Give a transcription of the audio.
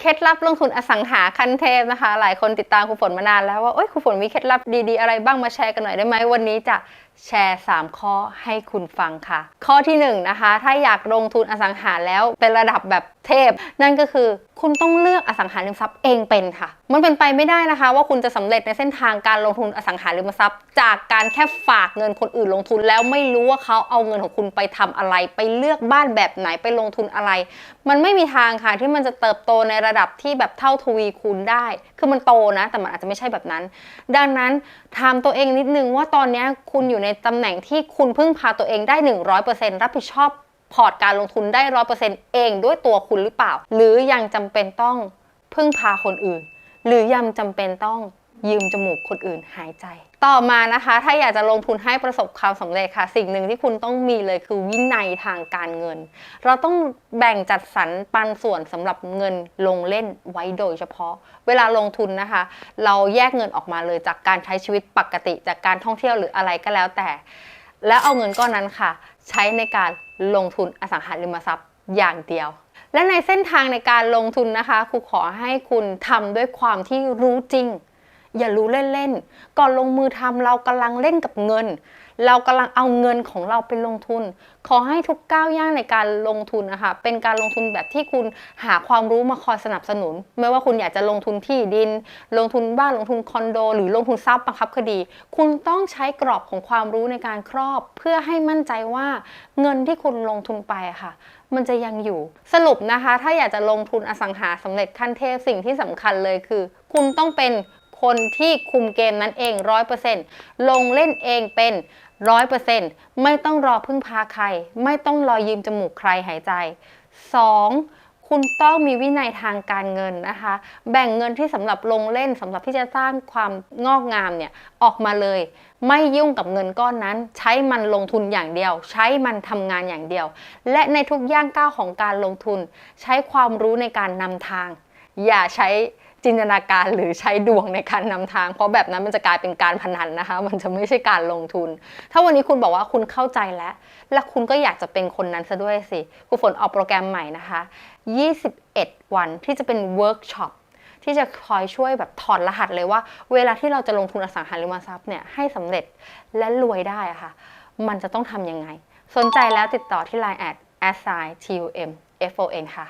เคล็ดลับลงทุนอสังหาคันเทพนะคะ หลายคนติดตามครูฝนมานานแล้วว่าเอ้ยครูฝนมีเคล็ดลับดีๆ อะไรบ้างมาแชร์กันหน่อยได้ไหมวันนี้จะ แชร์ 3 ข้อให้คุณฟังค่ะ ข้อที่1นงนะคะ ถ้าอยากลงทุนอสังหาแล้วเป็นระดับแบบเทพ นั่นก็คือคุณต้องเลือกอสังหาริมทรัพย์เองเป็นค่ะ มันเป็นไปไม่ได้นะคะ ว่าคุณจะสำเร็จในเส้นทางการลงทุนอสังหาริมทรัพย์ จากการแค่ฝากเงินคนอื่นลงทุน แล้วไม่รู้ว่าเขาเอาเงินของคุณไปทำอะไร ไปเลือกบ้านแบบไหนไปลงทุนอะไร มันไม่มีทางค่ะที่มันจะเติบโตในระดับที่แบบเท่าทวีคูณได้ คือมันโตนะ แต่มันอาจจะไม่ใช่แบบนั้น ดังนั้นถามตัวเองนิดนึงว่าตอนนี้คุณอยู่ในตำแหน่งที่คุณพึ่งพาตัวเองได้ 100%รับผิดชอบพอร์ตการลงทุนได้ 100%เองด้วยตัวคุณหรือเปล่า หรือยังจำเป็นต้องพึ่งพาคนอื่น หรือยังจำเป็นต้องยืมจมูกคนอื่นหายใจ ต่อมานะคะถ้าอยากจะลงทุนให้ประสบความสำเร็จค่ะ สิ่งหนึ่งที่คุณต้องมีเลยคือวินัยทางการเงิน เราต้องแบ่งจัดสรรปันส่วนสำหรับเงินลงเล่นไว้โดยเฉพาะ เวลาลงทุนนะคะ เราแยกเงินออกมาเลยจากการใช้ชีวิตปกติ จากการท่องเที่ยวหรืออะไรก็แล้วแต่ แล้วเอาเงินก้อนนั้นค่ะ ใช้ในการลงทุนอสังหาริมทรัพย์อย่างเดียวและในเส้นทางในการลงทุนนะคะครูขอให้คุณทำด้วยความที่รู้จริง อย่ารู้เล่นๆ ก่อนลงมือทำเรากำลังเล่นกับเงิน เรากำลังเอาเงินของเราไปลงทุน ขอให้ทุกก้าวย่างในการลงทุนนะคะ เป็นการลงทุนแบบที่คุณหาความรู้มาคอยสนับสนุน ไม่ว่าคุณอยากจะลงทุนที่ดิน ลงทุนบ้าน ลงทุนคอนโด หรือลงทุนทรัพย์บังคับคดี คุณต้องใช้กรอบของความรู้ในการครอบ เพื่อให้มั่นใจว่าเงินที่คุณลงทุนไปะค่ะมันจะยังอยู่ สรุปนะคะ ถ้าอยากจะลงทุนอสังหาสำเร็จขั้นเทพสิ่งที่สำคัญเลยคือ คุณต้องเป็น คนที่คุมเกมนั้นเองร้อยเปอร์เซ็นต์ลงเล่นเองเป็นร้อยเปอร์เซ็นต์ไม่ต้องรอพึ่งพาใคร ไม่ต้องรอยืมจมูกใครหายใจ 2. คุณต้องมีวินัยทางการเงินนะคะ แบ่งเงินที่สำหรับลงเล่นสำหรับที่จะสร้างความงอกงามเนี่ยออกมาเลย ไม่ยุ่งกับเงินก้อนนั้น ใช้มันลงทุนอย่างเดียว ใช้มันทำงานอย่างเดียว และในทุกย่างก้าวของการลงทุน ใช้ความรู้ในการนำทาง อย่าใช้ จินตนาการหรือใช้ดวงในการนำทาง เพราะแบบนั้นมันจะกลายเป็นการพนันนะคะ มันจะไม่ใช่การลงทุน ถ้าวันนี้คุณบอกว่าคุณเข้าใจแล้ว และคุณก็อยากจะเป็นคนนั้นซะด้วยสิครูฝนออกโปรแกรมใหม่นะคะ 21 วันที่จะเป็นเวิร์กช็อปที่จะคอยช่วยแบบถอดรหัสเลยว่า เวลาที่เราจะลงทุนอสังหาริมทรัพย์เนี่ยให้สำเร็จและรวยได้อะค่ะ มันจะต้องทำยังไง สนใจแล้วติดต่อที่ Line แอด assign tum fon ค่ะ